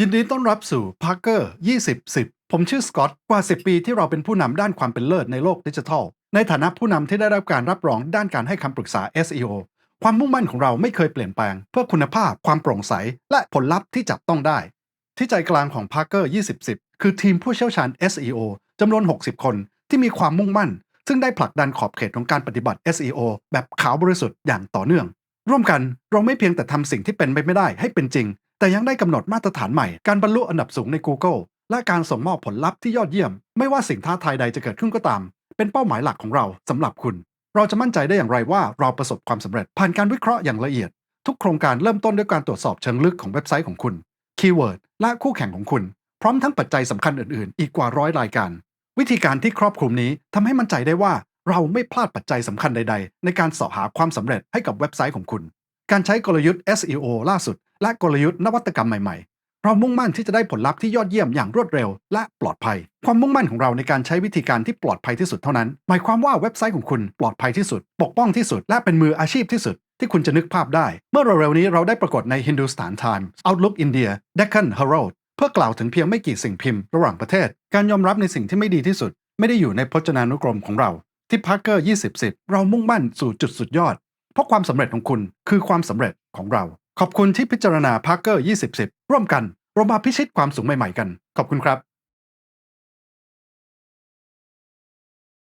ยินดีต้อนรับสู่ Parker 2010 ผมชื่อสกอตกว่า 10 ปีที่เราเป็นผู้นำด้านความเป็นเลิศในโลกดิจิทัล ในฐานะผู้นำที่ได้รับการรับรองด้านการให้คำปรึกษา SEO ความมุ่งมั่นของเราไม่เคยเปลี่ยนแปลง เพื่อคุณภาพความโปร่งใส และผลลัพธ์ที่จับต้องได้ ที่ใจกลางของ Parker 2010 คือทีมผู้เชี่ยวชาญ SEO จำนวน 60 คนที่มีความมุ่งมั่น ซึ่งได้ผลักดันขอบเขตของการปฏิบัติ SEO แบบขาวบริสุทธิ์อย่างต่อเนื่อง ร่วมกันเราไม่เพียงแต่ทำสิ่งที่เป็นไปไม่ได้ให้เป็นจริง แต่ยังได้กำหนดมาตรฐานใหม่การบรรลุอันดับสูงใน Google และการส่งมอบผลลัพธ์ที่ยอดเยี่ยม ไม่ว่าสิ่งท้าทายใดจะเกิดขึ้นก็ตาม เป็นเป้าหมายหลักของเราสำหรับคุณ เราจะมั่นใจได้อย่างไรว่าเราประสบความสำเร็จผ่านการวิเคราะห์อย่างละเอียด ทุกโครงการเริ่มต้นด้วยการตรวจสอบเชิงลึกของเว็บไซต์ของคุณคีย์เวิร์ดและคู่แข่งของคุณ พร้อมทั้งปัจจัยสำคัญอื่นๆ อีกกว่าร้อยรายการ วิธีการที่ครอบคลุมนี้ทำให้มั่นใจได้ว่าเราไม่พลาดปัจจัยสำคัญใด ๆ ในการสาะหาความสำเร็จให้กับเว็บไซต์ของคุณ การใช้กลยุทธ์ SEO ล่าสุด และกลยุทธ์นวัตกรรมใหม่ๆ เรามุ่งมั่นที่จะได้ผลลัพธ์ที่ยอดเยี่ยมอย่างรวดเร็ว และปลอดภัย ความมุ่งมั่นของเราในการใช้วิธีการที่ปลอดภัยที่สุดเท่านั้น หมายความว่าเว็บไซต์ของคุณปลอดภัยที่สุด ปกป้องที่สุด และเป็นมืออาชีพที่สุด ที่คุณจะนึกภาพได้ เมื่อเร็วๆนี้เราได้ปรากฏใน Hindustan Times Outlook India Deccan Herald เพื่อกล่าวถึงเพียงไม่กี่สิ่งพิมพ์ระหว่างประเทศ การยอมรับในสิ่งที่ไม่ดีที่สุด ไม่ได้อยู่ในพจนานุกรมของเรา ที่ Parker 2010 เรามุ่งมั่นสู่จุดสุดยอด เพราะความสำเร็จของคุณคือความสำเร็จของเรา ขอบคุณที่พิจารณาพาร์เกอร์2010 ร่วมกันเรามาพิชิตความสูงใหม่ๆกัน ขอบคุณครับ